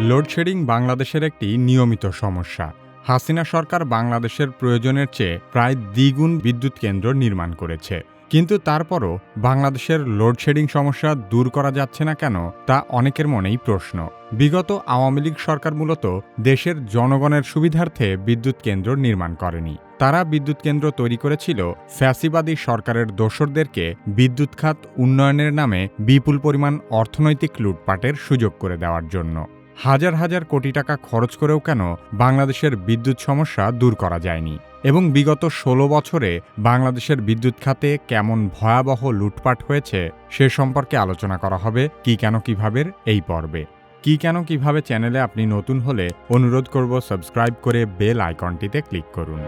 Load shedding বাংলাদেশের একটি নিয়মিত সমস্যা। হাসিনা সরকার বাংলাদেশের প্রয়োজনের চেয়ে প্রায় দ্বিগুণ বিদ্যুৎ কেন্দ্র নির্মাণ করেছে। কিন্তু তারপরও বাংলাদেশের লোডশেডিং সমস্যা দূর করা যাচ্ছে না কেন, তা অনেকের মনেই প্রশ্ন। বিগত আওয়ামী লীগ সরকার মূলত দেশের জনগণের সুবিধার্থে বিদ্যুৎ কেন্দ্র নির্মাণ করেনি। তারা বিদ্যুৎ কেন্দ্র তৈরি করেছিল ফ্যাসিবাদী সরকারের দোসরদেরকে বিদ্যুৎ খাত উন্নয়নের নামে বিপুল পরিমাণ অর্থনৈতিক লুটপাটের সুযোগ করে দেওয়ার জন্য। হাজার হাজার কোটি টাকা খরচ করেও কেন বাংলাদেশের বিদ্যুৎ সমস্যা দূর করা যায়নি? এবং বিগত ১৬ বছরে বাংলাদেশের বিদ্যুৎ খাতে কেমন ভয়াবহ লুটপাট হয়েছে সে সম্পর্কে আলোচনা করা হবে কি কেন কীভাবে এই পর্বে। কি কেন কীভাবে চ্যানেলে আপনি নতুন হলে অনুরোধ করব সাবস্ক্রাইব করে বেল আইকনটিতে ক্লিক করুন।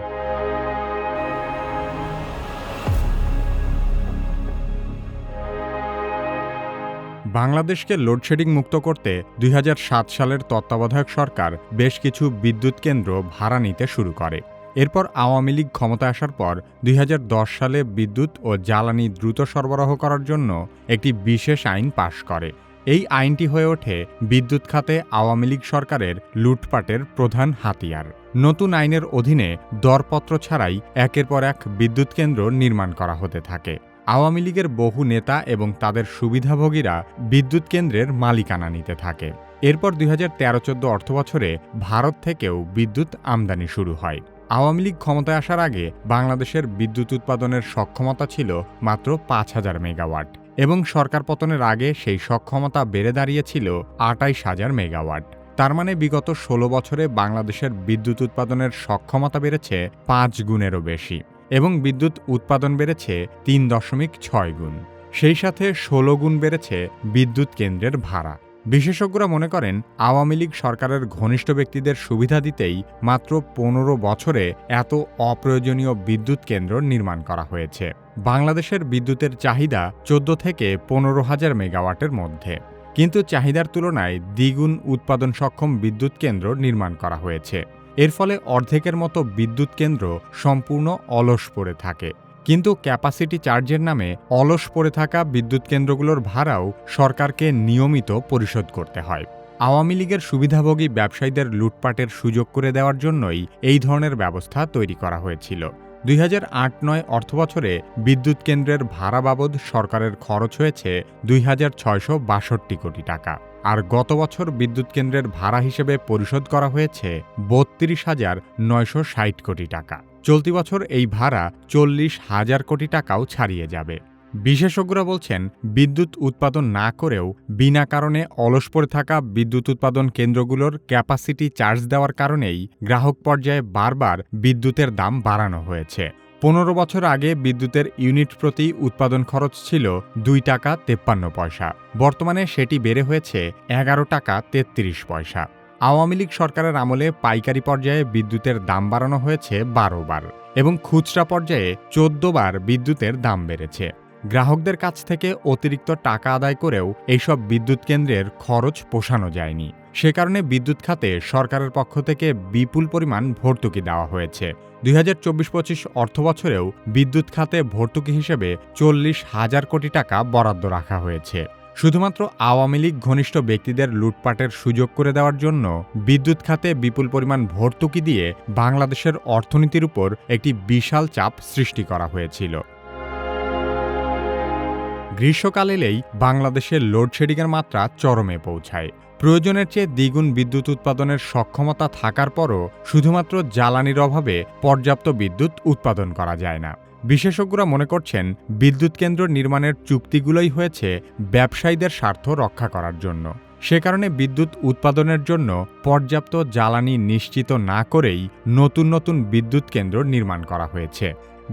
বাংলাদেশকে লোডশেডিং মুক্ত করতে দুই হাজার সাত সালের তত্ত্বাবধায়ক সরকার বেশ কিছু বিদ্যুৎ কেন্দ্র ভাড়া নিতে শুরু করে। এরপর আওয়ামী লীগ ক্ষমতা আসার পর দুই হাজার দশ সালে বিদ্যুৎ ও জ্বালানি দ্রুত সরবরাহ করার জন্য একটি বিশেষ আইন পাশ করে। এই আইনটি হয়ে ওঠে বিদ্যুৎ খাতে আওয়ামী লীগ সরকারের লুটপাটের প্রধান হাতিয়ার। নতুন আইনের অধীনে দরপত্র ছাড়াই একের পর এক বিদ্যুৎ কেন্দ্র নির্মাণ করা হতে থাকে। আওয়ামী লীগের বহু নেতা এবং তাদের সুবিধাভোগীরা বিদ্যুৎ কেন্দ্রের মালিকানা নিতে থাকে। এরপর দুই হাজার তেরো চোদ্দ অর্থবছরে ভারত থেকেও বিদ্যুৎ আমদানি শুরু হয়। আওয়ামী লীগ ক্ষমতায় আসার আগে বাংলাদেশের বিদ্যুৎ উৎপাদনের সক্ষমতা ছিল মাত্র পাঁচ হাজার মেগাওয়াট এবং সরকার পতনের আগে সেই সক্ষমতা বেড়ে দাঁড়িয়েছিল আটাইশ হাজার মেগাওয়াট। তার মানে বিগত ১৬ বছরে বাংলাদেশের বিদ্যুৎ উৎপাদনের সক্ষমতা বেড়েছে পাঁচ গুণেরও বেশি। এবং বিদ্যুৎ উৎপাদন বেড়েছে তিন দশমিক ছয় গুণ। সেই সাথে ষোলো গুণ বেড়েছে বিদ্যুৎ কেন্দ্রের ভাড়া। বিশেষজ্ঞরা মনে করেন, আওয়ামী লীগ সরকারের ঘনিষ্ঠ ব্যক্তিদের সুবিধা দিতেই মাত্র পনেরো বছরে এত অপ্রয়োজনীয় বিদ্যুৎ কেন্দ্র নির্মাণ করা হয়েছে। বাংলাদেশের বিদ্যুতের চাহিদা চোদ্দ থেকে পনেরো হাজার মেগাওয়াটের মধ্যে। কিন্তু চাহিদার তুলনায় দ্বিগুণ উৎপাদন সক্ষম বিদ্যুৎ কেন্দ্র নির্মাণ করা হয়েছে। এর ফলে অর্ধেকের মতো বিদ্যুৎ কেন্দ্র সম্পূর্ণ অলস পড়ে থাকে। কিন্তু ক্যাপাসিটি চার্জের নামে অলস পড়ে থাকা বিদ্যুৎ কেন্দ্রগুলোর ভাড়াও সরকারকে নিয়মিত পরিশোধ করতে হয়। আওয়ামী লীগের সুবিধাভোগী ব্যবসায়ীদের লুটপাটের সুযোগ করে দেওয়ার জন্যই এই ধরনের ব্যবস্থা তৈরি করা হয়েছিল। দুই হাজার আট নয় অর্থবছরে বিদ্যুৎ কেন্দ্রের ভাড়া বাবদ সরকারের খরচ হয়েছে দুই হাজার ছয়শো বাষট্টি কোটি টাকা। আর গত বছর বিদ্যুৎ কেন্দ্রের ভাড়া হিসেবে পরিশোধ করা হয়েছে বত্রিশ হাজার নয়শো ষাট কোটি টাকা। চলতি বছর এই ভাড়া চল্লিশ হাজার কোটি টাকাও ছাড়িয়ে যাবে। বিশেষজ্ঞরা বলছেন, বিদ্যুৎ উৎপাদন না করেও বিনা কারণে অলস পড়ে থাকা বিদ্যুৎ উৎপাদন কেন্দ্রগুলোর ক্যাপাসিটি চার্জ দেওয়ার কারণেই গ্রাহক পর্যায়ে বারবার বিদ্যুতের দাম বাড়ানো হয়েছে। পনেরো বছর আগে বিদ্যুতের ইউনিট প্রতি উৎপাদন খরচ ছিল দুই টাকা তেপ্পান্ন পয়সা। বর্তমানে সেটি বেড়ে হয়েছে এগারো টাকা তেত্রিশ পয়সা। আওয়ামী লীগ সরকারের আমলে পাইকারি পর্যায়ে বিদ্যুতের দাম বাড়ানো হয়েছে বারো বার এবং খুচরা পর্যায়ে চোদ্দ বার বিদ্যুতের দাম বেড়েছে। গ্রাহকদের কাছ থেকে অতিরিক্ত টাকা আদায় করেও এইসব বিদ্যুৎ কেন্দ্রের খরচ পোষানো যায়নি। সে কারণে বিদ্যুৎ খাতে সরকারের পক্ষ থেকে বিপুল পরিমাণ ভর্তুকি দেওয়া হয়েছে। দুই হাজার চব্বিশ পঁচিশ অর্থবছরেও বিদ্যুৎ খাতে ভর্তুকি হিসেবে চল্লিশ হাজার কোটি টাকা বরাদ্দ রাখা হয়েছে। শুধুমাত্র আওয়ামী লীগ ঘনিষ্ঠ ব্যক্তিদের লুটপাটের সুযোগ করে দেওয়ার জন্য বিদ্যুৎ খাতে বিপুল পরিমাণ ভর্তুকি দিয়ে বাংলাদেশের অর্থনীতির উপর একটি বিশাল চাপ সৃষ্টি করা হয়েছিল। গ্রীষ্মকাল এলেই বাংলাদেশের লোডশেডিংয়ের মাত্রা চরমে পৌঁছায়। প্রয়োজনের চেয়ে দ্বিগুণ বিদ্যুৎ উৎপাদনের সক্ষমতা থাকার পরও শুধুমাত্র জ্বালানির অভাবে পর্যাপ্ত বিদ্যুৎ উৎপাদন করা যায় না। বিশেষজ্ঞরা মনে করছেন, বিদ্যুৎ কেন্দ্র নির্মাণের চুক্তিগুলোই হয়েছে ব্যবসায়ীদের স্বার্থ রক্ষা করার জন্য। সে কারণে বিদ্যুৎ উৎপাদনের জন্য পর্যাপ্ত জ্বালানি নিশ্চিত না করেই নতুন নতুন বিদ্যুৎ কেন্দ্র নির্মাণ করা হয়েছে।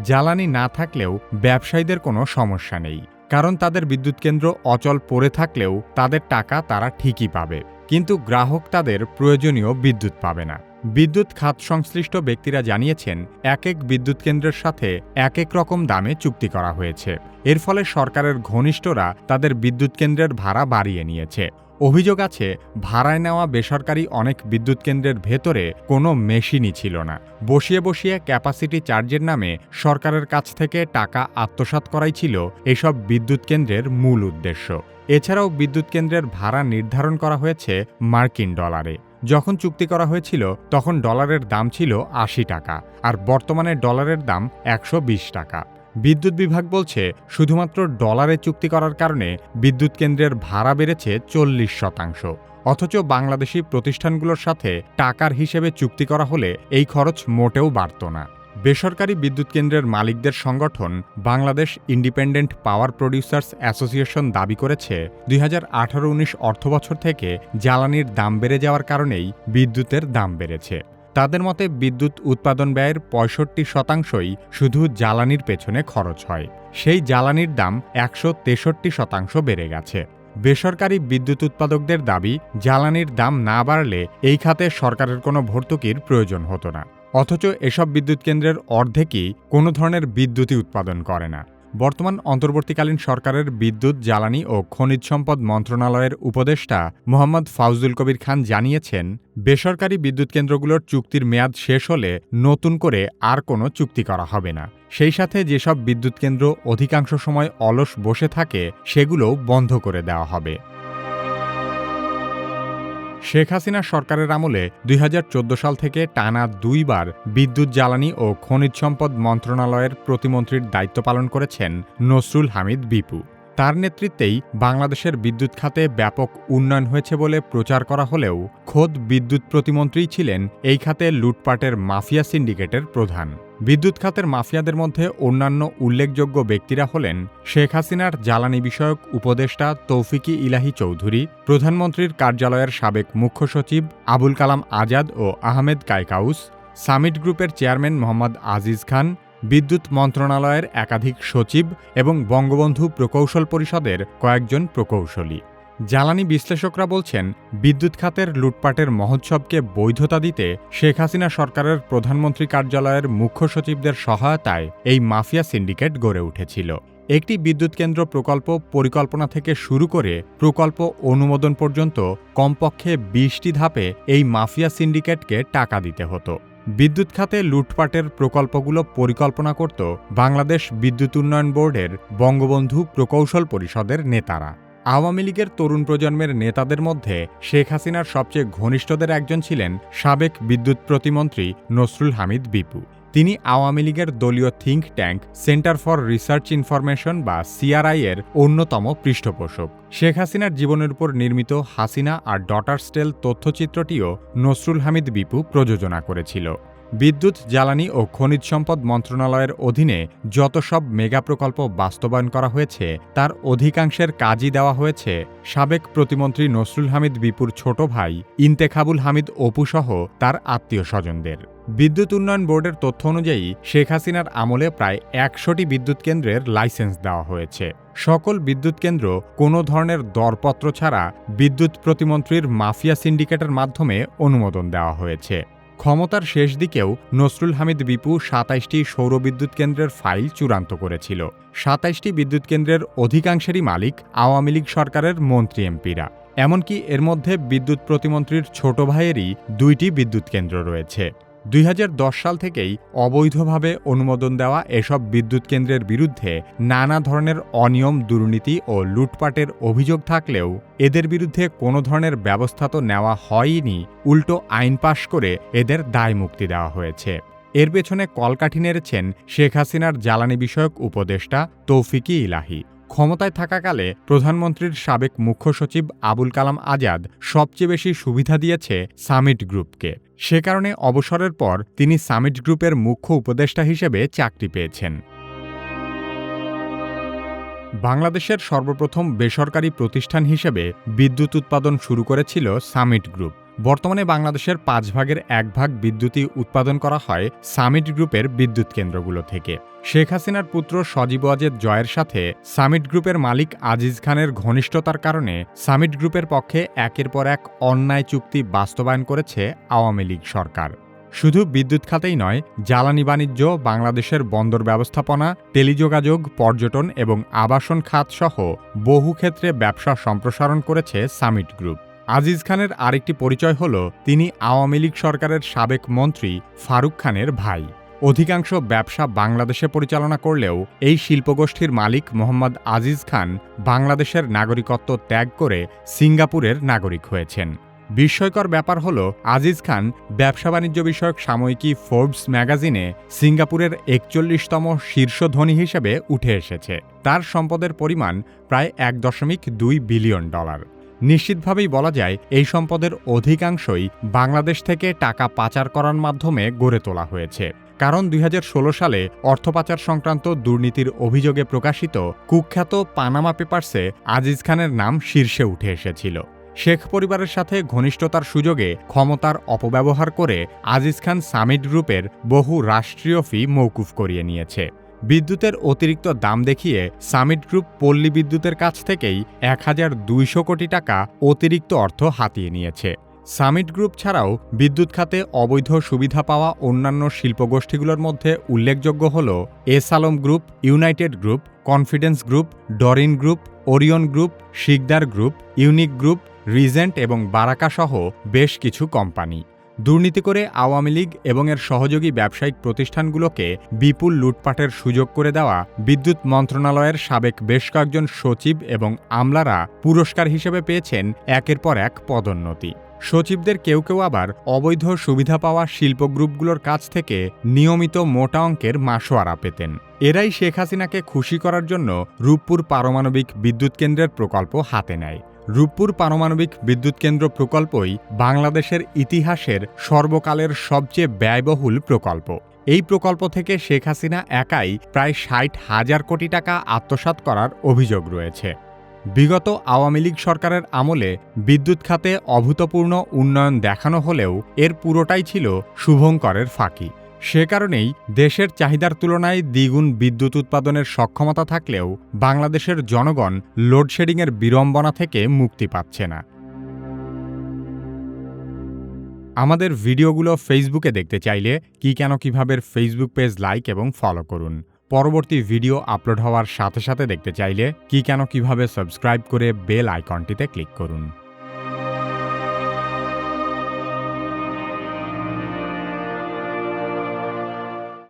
জ্বালানি না থাকলেও ব্যবসায়ীদের কোনো সমস্যা নেই। কারণ তাদের বিদ্যুৎ কেন্দ্র অচল পড়ে থাকলেও তাদের টাকা তারা ঠিকই পাবে। কিন্তু গ্রাহক তাদের প্রয়োজনীয় বিদ্যুৎ পাবে না। বিদ্যুৎ খাত সংশ্লিষ্ট ব্যক্তিরা জানিয়েছেন, এক এক বিদ্যুৎ কেন্দ্রের সাথে এক এক রকম দামে চুক্তি করা হয়েছে। এর ফলে সরকারের ঘনিষ্ঠরা তাদের বিদ্যুৎ কেন্দ্রের ভাড়া বাড়িয়ে নিয়েছে। অভিযোগ আছে, ভাড়ায় নেওয়া বেসরকারি অনেক বিদ্যুৎ কেন্দ্রের ভেতরে কোনো মেশিনই ছিল না। বসিয়ে বসিয়ে ক্যাপাসিটি চার্জের নামে সরকারের কাছ থেকে টাকা আত্মসাৎ করাই ছিল এসব বিদ্যুৎ কেন্দ্রের মূল উদ্দেশ্য। এছাড়াও বিদ্যুৎ কেন্দ্রের ভাড়া নির্ধারণ করা হয়েছে মার্কিন ডলারে। যখন চুক্তি করা হয়েছিল, তখন ডলারের দাম ছিল আশি টাকা, আর বর্তমানে ডলারের দাম একশো বিশ টাকা। বিদ্যুৎ বিভাগ বলছে শুধুমাত্র ডলারে চুক্তি করার কারণে বিদ্যুৎ কেন্দ্রের ভাড়া বেড়েছে চল্লিশ শতাংশ। অথচ বাংলাদেশি প্রতিষ্ঠানগুলোর সাথে টাকার হিসেবে চুক্তি করা হলে এই খরচ মোটেও বাড়ত না। বেসরকারি বিদ্যুৎ কেন্দ্রের মালিকদের সংগঠন Bangladesh independent power producers association দাবি করেছে, দুই হাজার আঠারো উনিশ অর্থবছর থেকে জ্বালানির দাম বেড়ে যাওয়ার কারণেই বিদ্যুতের দাম বেড়েছে। তাদের মতে বিদ্যুৎ উৎপাদন ব্যয়ের পঁয়ষট্টি শতাংশই শুধু জ্বালানির পেছনে খরচ হয়। সেই জ্বালানির দাম একশো তেষট্টি শতাংশ বেড়ে গেছে। বেসরকারি বিদ্যুৎ উৎপাদকদের দাবি, জ্বালানির দাম না বাড়লে এই খাতে সরকারের কোনো ভর্তুকির প্রয়োজন হতো না। অথচ এসব বিদ্যুৎ কেন্দ্রের অর্ধেকই কোনো ধরনের বিদ্যুৎই উৎপাদন করে না। বর্তমান অন্তর্বর্তীকালীন সরকারের বিদ্যুৎ, জ্বালানি ও খনিজ সম্পদ মন্ত্রণালয়ের উপদেষ্টা মোহাম্মদ ফাউজুল কবির খান জানিয়েছেন, বেসরকারি বিদ্যুৎ কেন্দ্রগুলোর চুক্তির মেয়াদ শেষ হলে নতুন করে আর কোনো চুক্তি করা হবে না। সেই সাথে যেসব বিদ্যুৎ কেন্দ্র অধিকাংশ সময় অলস বসে থাকে, সেগুলোও বন্ধ করে দেওয়া হবে। শেখ হাসিনা সরকারের আমলে দুই হাজার চোদ্দ সাল থেকে টানা দুইবার বিদ্যুৎ জ্বালানি ও খনিজ সম্পদ মন্ত্রণালয়ের প্রতিমন্ত্রীর দায়িত্ব পালন করেছেন নসরুল হামিদ বিপু। তার নেতৃত্বেই বাংলাদেশের বিদ্যুৎ খাতে ব্যাপক উন্নয়ন হয়েছে বলে প্রচার করা হলেও খোদ বিদ্যুৎ প্রতিমন্ত্রীই ছিলেন এই খাতে লুটপাটের মাফিয়া সিন্ডিকেটের প্রধান। বিদ্যুৎ খাতের মাফিয়াদের মধ্যে অন্যান্য উল্লেখযোগ্য ব্যক্তিরা হলেন শেখ হাসিনার জ্বালানি বিষয়ক উপদেষ্টা তৌফিকি ইলাহি চৌধুরী, প্রধানমন্ত্রীর কার্যালয়ের সাবেক মুখ্য সচিব আবুল কালাম আজাদ ও আহমেদ কাইকাউস সামিট গ্রুপের চেয়ারম্যান মোহাম্মদ আজিজ খান, বিদ্যুৎ মন্ত্রণালয়ের একাধিক সচিব এবং বঙ্গবন্ধু প্রকৌশল পরিষদের কয়েকজন প্রকৌশলী। জ্বালানি বিশ্লেষকরা বলছেন, বিদ্যুৎ খাতের লুটপাটের মহোৎসবকে বৈধতা দিতে শেখ হাসিনা সরকারের প্রধানমন্ত্রী কার্যালয়ের মুখ্য সচিবদের সহায়তায় এই মাফিয়া সিন্ডিকেট গড়ে উঠেছিল। একটি বিদ্যুৎ কেন্দ্র প্রকল্প পরিকল্পনা থেকে শুরু করে প্রকল্প অনুমোদন পর্যন্ত কমপক্ষে বিশটি ধাপে এই মাফিয়া সিন্ডিকেটকে টাকা দিতে হতো। বিদ্যুৎ খাতে লুটপাটের প্রকল্পগুলো পরিকল্পনা করত বাংলাদেশ বিদ্যুৎ উন্নয়ন বোর্ডের বঙ্গবন্ধু প্রকৌশল পরিষদের নেতারা। আওয়ামী লীগের তরুণ প্রজন্মের নেতাদের মধ্যে শেখ হাসিনার সবচেয়ে ঘনিষ্ঠদের একজন ছিলেন সাবেক বিদ্যুৎ প্রতিমন্ত্রী নসরুল হামিদ বিপু। তিনি আওয়ামী লীগের দলীয় think tank, center for research information বা সিআরআই এর অন্যতম পৃষ্ঠপোষক। শেখ হাসিনার জীবনের উপর নির্মিত হাসিনা আর ডটার স্টেল তথ্যচিত্রটিও নসরুল হামিদ বিপু প্রযোজনা করেছিল। বিদ্যুৎ, জ্বালানি ও খনিজ সম্পদ মন্ত্রণালয়ের অধীনে যত সব মেগা প্রকল্প বাস্তবায়ন করা হয়েছে, তার অধিকাংশের কাজই দেওয়া হয়েছে সাবেক প্রতিমন্ত্রী নসরুল হামিদ বিপুর ছোট ভাই, ইন্তেখাবুল হামিদ অপুসহ তার আত্মীয় স্বজনদের। বিদ্যুৎ উন্নয়ন বোর্ডের তথ্য অনুযায়ী, শেখ হাসিনার আমলে প্রায় একশোটি বিদ্যুৎ কেন্দ্রের লাইসেন্স দেওয়া হয়েছে। সকল বিদ্যুৎ কেন্দ্র কোনো ধরনের দরপত্র ছাড়া বিদ্যুৎ প্রতিমন্ত্রীর মাফিয়া সিন্ডিকেটের মাধ্যমে অনুমোদন দেওয়া হয়েছে। ক্ষমতার শেষ দিকেও নসরুল হামিদ বিপু সাতাইশটি সৌরবিদ্যুৎ কেন্দ্রের ফাইল চূড়ান্ত করেছিল। সাতাইশটি বিদ্যুৎ কেন্দ্রের অধিকাংশেরই মালিক আওয়ামী লীগ সরকারের মন্ত্রী এমপিরা। এমনকি এর মধ্যে বিদ্যুৎ প্রতিমন্ত্রীর ছোট ভাইয়েরই দুইটি বিদ্যুৎ কেন্দ্র রয়েছে। দুই হাজার দশ সাল থেকেই অবৈধভাবে অনুমোদন দেওয়া এসব বিদ্যুৎ কেন্দ্রের বিরুদ্ধে নানা ধরনের অনিয়ম, দুর্নীতি ও লুটপাটের অভিযোগ থাকলেও এদের বিরুদ্ধে কোনো ধরনের ব্যবস্থা তো নেওয়া হয়নি উল্টো আইন পাশ করে এদের দায় মুক্তি দেওয়া হয়েছে। এর পেছনে কলকাঠি নেড়েছেন শেখ হাসিনার জ্বালানি বিষয়ক উপদেষ্টা তৌফিকি ইলাহি। ক্ষমতায় থাকাকালে প্রধানমন্ত্রীর সাবেক মুখ্য সচিব আবুল কালাম আজাদ সবচেয়ে বেশি সুবিধা দিয়েছে সামিট গ্রুপকে। সে কারণে অবসরের পর তিনি সামিট গ্রুপের মুখ্য উপদেষ্টা হিসেবে চাকরি পেয়েছেন। বাংলাদেশের সর্বপ্রথম বেসরকারি প্রতিষ্ঠান হিসেবে বিদ্যুৎ উৎপাদন শুরু করেছিল সামিট গ্রুপ। বর্তমানে বাংলাদেশের পাঁচ ভাগের এক ভাগ বিদ্যুৎই উৎপাদন করা হয় সামিট গ্রুপের বিদ্যুৎ কেন্দ্রগুলো থেকে। শেখ হাসিনার পুত্র সজীব ওয়াজেদ জয়ের সাথে সামিট গ্রুপের মালিক আজিজ খানের ঘনিষ্ঠতার কারণে সামিট গ্রুপের পক্ষে একের পর এক অন্যায় চুক্তি বাস্তবায়ন করেছে আওয়ামী লীগ সরকার। শুধু বিদ্যুৎ খাতেই নয়, জ্বালানি বাণিজ্য, বাংলাদেশের বন্দর ব্যবস্থাপনা, টেলিযোগাযোগ, পর্যটন এবং আবাসন খাত সহ বহু ক্ষেত্রে ব্যবসা সম্প্রসারণ করেছে সামিট গ্রুপ। আজিজ খানের আরেকটি পরিচয় হল, তিনি আওয়ামী লীগ সরকারের সাবেক মন্ত্রী ফারুক খানের ভাই। অধিকাংশ ব্যবসা বাংলাদেশে পরিচালনা করলেও, এই শিল্পগোষ্ঠীর মালিক মোহাম্মদ আজিজ খান বাংলাদেশের নাগরিকত্ব ত্যাগ করে সিঙ্গাপুরের নাগরিক হয়েছেন। বিস্ময়কর ব্যাপার হল, আজিজ খান ব্যবসা বাণিজ্য বিষয়ক সাময়িকী ফোর্বস ম্যাগাজিনে সিঙ্গাপুরের একচল্লিশতম শীর্ষ ধনী হিসেবে উঠে এসেছে। তার সম্পদের পরিমাণ প্রায় এক দশমিক দুই বিলিয়ন ডলার। নিশ্চিতভাবেই বলা যায়, এই সম্পদের অধিকাংশই বাংলাদেশ থেকে টাকা পাচার করার মাধ্যমে গড়ে তোলা হয়েছে। কারণ দুই হাজার ষোলো সালে অর্থপাচার সংক্রান্ত দুর্নীতির অভিযোগে প্রকাশিত কুখ্যাত পানামা পেপার্সে আজিজ খানের নাম শীর্ষে উঠে এসেছিল। শেখ পরিবারের সাথে ঘনিষ্ঠতার সুযোগে ক্ষমতার অপব্যবহার করে আজিজ খান সামিট গ্রুপের বহু রাষ্ট্রীয় ফি মৌকুফ করিয়ে নিয়েছে। বিদ্যুতের অতিরিক্ত দাম দেখিয়ে সামিট গ্রুপ পল্লী বিদ্যুতের কাছ থেকেই এক হাজার দুইশো কোটি টাকা অতিরিক্ত অর্থ হাতিয়ে নিয়েছে। সামিট গ্রুপ ছাড়াও বিদ্যুৎ খাতে অবৈধ সুবিধা পাওয়া অন্যান্য শিল্পগোষ্ঠীগুলোর মধ্যে উল্লেখযোগ্য হল S Alam group, united group, confidence group, Doreen group, Orion group, Sikder group, unique group, Regent এবং বারাকা সহ বেশ কিছু কোম্পানি। দুর্নীতি করে আওয়ামী লীগ এবং এর সহযোগী ব্যবসায়িক প্রতিষ্ঠানগুলোকে বিপুল লুটপাটের সুযোগ করে দেওয়া বিদ্যুৎ মন্ত্রণালয়ের সাবেক বেশ কয়েকজন সচিব এবং আমলারা পুরস্কার হিসেবে পেয়েছেন একের পর এক পদোন্নতি। সচিবদের কেউ কেউ আবার অবৈধ সুবিধা পাওয়া শিল্প গ্রুপগুলোর কাছ থেকে নিয়মিত মোটা অঙ্কের মাসোয়ারা পেতেন। এরাই শেখ হাসিনাকে খুশি করার জন্য রূপপুর পারমাণবিক বিদ্যুৎ কেন্দ্রের প্রকল্প হাতে নেয়। রূপপুর পারমাণবিক বিদ্যুৎ কেন্দ্র প্রকল্পই বাংলাদেশের ইতিহাসের সর্বকালের সবচেয়ে ব্যয়বহুল প্রকল্প। এই প্রকল্প থেকে শেখ হাসিনা একাই প্রায় ষাট হাজার কোটি টাকা আত্মসাৎ করার অভিযোগ রয়েছে। বিগত আওয়ামী লীগ সরকারের আমলে বিদ্যুৎ খাতে অভূতপূর্ণ উন্নয়ন দেখানো হলেও এর পুরোটাই ছিল শুভঙ্করের ফাঁকি। সে কারণেই দেশের চাহিদার তুলনায় দ্বিগুণ বিদ্যুৎ উৎপাদনের সক্ষমতা থাকলেও বাংলাদেশের জনগণ লোডশেডিংয়ের বিড়ম্বনা থেকে মুক্তি পাচ্ছে না। আমাদের ভিডিওগুলো ফেসবুকে দেখতে চাইলে কি কেন কীভাবে ফেসবুক পেজ লাইক এবং ফলো করুন। পরবর্তী ভিডিও আপলোড হওয়ার সাথে সাথে দেখতে চাইলে কি কেন কীভাবে সাবস্ক্রাইব করে বেল আইকনটিতে ক্লিক করুন।